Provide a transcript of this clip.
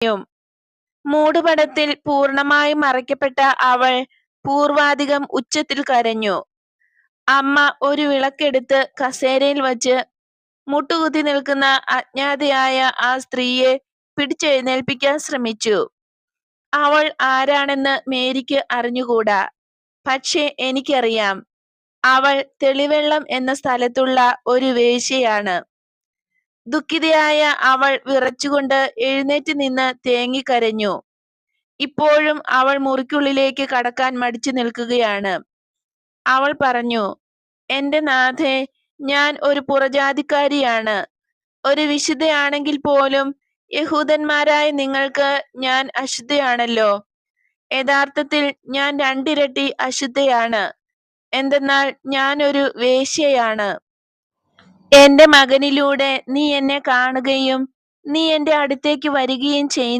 യും മൂടുപടത്തിൽ പൂർണമായി മറയ്ക്കപ്പെട്ട അവൾ പൂർവാധികം ഉച്ചത്തിൽ കരഞ്ഞു. അമ്മ ഒരു വിളക്കെടുത്ത് കസേരയിൽ വച്ച് മുട്ടുകുത്തി നിൽക്കുന്ന അജ്ഞാതയായ ആ സ്ത്രീയെ പിടിച്ചെഴുന്നേൽപ്പിക്കാൻ ശ്രമിച്ചു. അവൾ ആരാണെന്ന് മേരിക്ക് അറിഞ്ഞുകൂടാ. പക്ഷേ എനിക്കറിയാം. അവൾ തെളിവെള്ളം എന്ന സ്ഥലത്തുള്ള ഒരു വേശ്യയാണ്. ദുഃഖിതയായ അവൾ വിറച്ചുകൊണ്ട് എഴുന്നേറ്റ് നിന്ന് തേങ്ങിക്കരഞ്ഞു. ഇപ്പോഴും അവൾ മുറിക്കുള്ളിലേക്ക് കടക്കാൻ മടിച്ചു നിൽക്കുകയാണ്. അവൾ പറഞ്ഞു, എന്റെ നാഥേ, ഞാൻ ഒരു പുറജാതിക്കാരിയാണ്. ഒരു വിശുദ്ധയാണെങ്കിൽ പോലും യഹൂദന്മാരായ നിങ്ങൾക്ക് ഞാൻ അശുദ്ധയാണല്ലോ. യഥാർത്ഥത്തിൽ ഞാൻ രണ്ടിരട്ടി അശുദ്ധയാണ്. എന്തെന്നാൽ ഞാൻ ഒരു വേശ്യയാണ്. എന്റെ മകനിലൂടെ നീ എന്നെ കാണുകയും നീ എന്റെ അടുത്തേക്ക് വരികയും ചെയ്യുന്നില്ല.